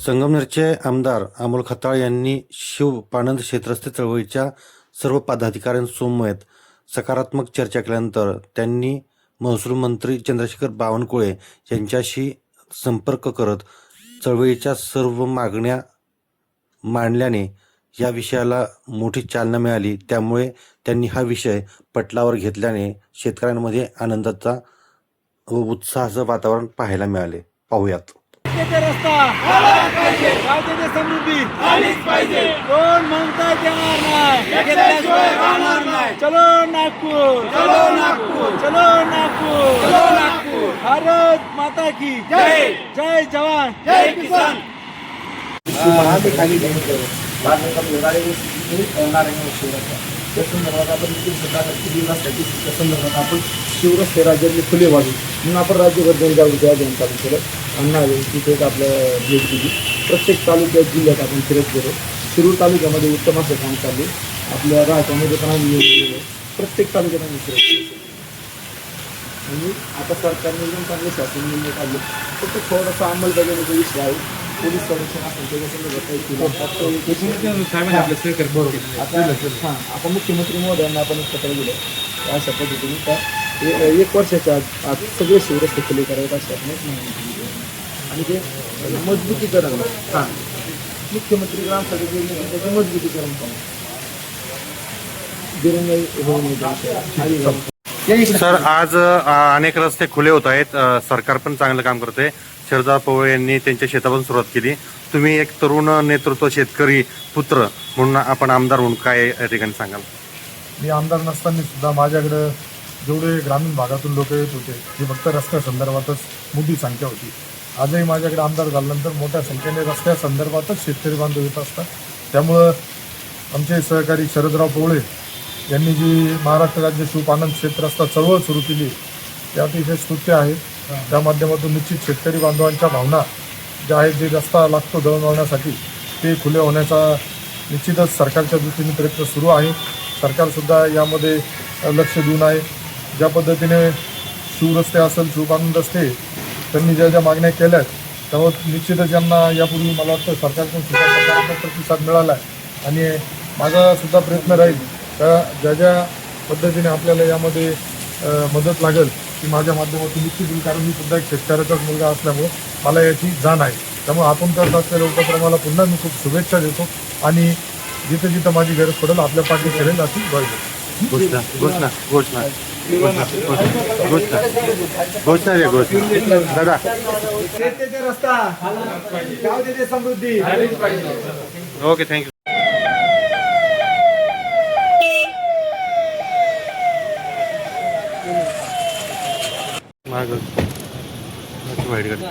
संगमनेरचे आमदार अमोल खताळ यांनी शिव पाणंद क्षेत्रस्थ चळवळीच्या सर्व पदाधिकाऱ्यांसमवेत सकारात्मक चर्चा केल्यानंतर त्यांनी महसूल मंत्री चंद्रशेखर बावनकुळे यांच्याशी संपर्क करत चळवळीच्या सर्व मागण्या मांडल्याने या विषयाला मोठी चालना मिळाली. त्यामुळे त्यांनी हा विषय पटलावर घेतल्याने शेतकऱ्यांमध्ये आनंदाचा व उत्साहाचं वातावरण पाहायला मिळाले. पाहूयात. ते रस्ता पाहिजे ते समृद्धी कोण म्हणता येणार नाही चलो नागपूर चलो नागपूर चलो नागपूर चलो नागपूर भारत माता की जय जय जवान जय किसान त्या संदर्भात आपण इथे सुद्धा नक्की नसल्याची त्या संदर्भात आपण शिवरस्ते राज्यातले खुले व्हावे म्हणून आपण राज्यभर जनजागृती अभियान चालू केलं अण्णा तिथे एक आपलं भेट दिली. प्रत्येक तालुक्यात जिल्ह्यात आपण फिरत गेलो. शिरूर तालुक्यामध्ये उत्तम असं काम आपल्या पण आम्ही येऊन गेलो प्रत्येक तालुक्यात आम्ही फिरत गेलो. आणि आता सरकारने एकदम चांगले शासन निर्णय काढले. फक्त थोडासा अंमलबजावणीचा विषय आहे. पोलीस संरक्षण असेल त्याच्या संदर्भात काही हाँ आता मुख्यमंत्री महोदयांना आपण एक पत्र दिलं. अशा पद्धतीने का एक वर्षाच्या आत आत सगळे शिवरस्ते खुले करावेत अशा आपण एक. आणि ते मजबूतीकरण. हां. मुख्यमंत्री ग्रामसभेत गेले की त्याचे मजबूतीकरण पण. सर आज अनेक रस्ते खुले होत आहेत. सरकार पण चांगलं काम करते शरदा पवार यांनी त्यांच्या शेतापासून सुरुवात केली. तुम्ही एक तरुण नेतृत्व शेतकरी पुत्र म्हणून आपण आमदार म्हणून काय या ठिकाणी सांगाल? मी आमदार नसताना सुद्धा माझ्याकडं जेवढे ग्रामीण भागातून लोक येत होते ती फक्त रस्त्यासंदर्भातच मोठी संख्या होती आजही माझ्याकडे आमदार झाल्यानंतर मोठ्या संख्येने रस्त्या संदर्भातच शेतकरी बांधव येत असतात. त्यामुळं आमचे सहकारी शरदराव पोवळे यांनी जी महाराष्ट्र राज्य शिवपानंद क्षेत्र रस्ता चळवळ सुरू केली ते अतिशय स्तुत्य आहे. त्या माध्यमातून निश्चित शेतकरी बांधवांच्या भावना ज्या आहेत जे रस्ता लागतो दळणवळण्यासाठी ते खुले होण्याचा निश्चितच सरकारच्या दृष्टीने प्रयत्न सुरू आहे. सरकारसुद्धा यामध्ये लक्ष देऊन आहे. ज्या पद्धतीने शिवरस्ते असेल शिवबानंद रस्ते त्यांनी ज्या ज्या मागण्या केल्या आहेत त्यावर निश्चितच यांना यापूर्वी मला वाटतं सरकारकडून सुद्धा सकारात्मक प्रतिसाद मिळाला आहे. आणि माझा सुद्धा प्रयत्न राहील त्या ज्या ज्या पद्धतीने आपल्याला यामध्ये मदत लागेल ती माझ्या माध्यमातून निश्चित होईल. कारण मी सुद्धा एक शेतकऱ्याचाच मुलगा असल्यामुळे मला याची जाण आहे. त्यामुळे आपण करत असलेल्या उपक्रमाला पुन्हा मी खूप शुभेच्छा देतो आणि जिथं जिथं माझी गरज पडेल आपल्या पाठी करेल अशी घोषणा घोषणा घोषणा. घोषणा घोषणा घोषणा द्या दादा रस्ता गाव समृद्धी ओके थँक्यू वाईट गाडी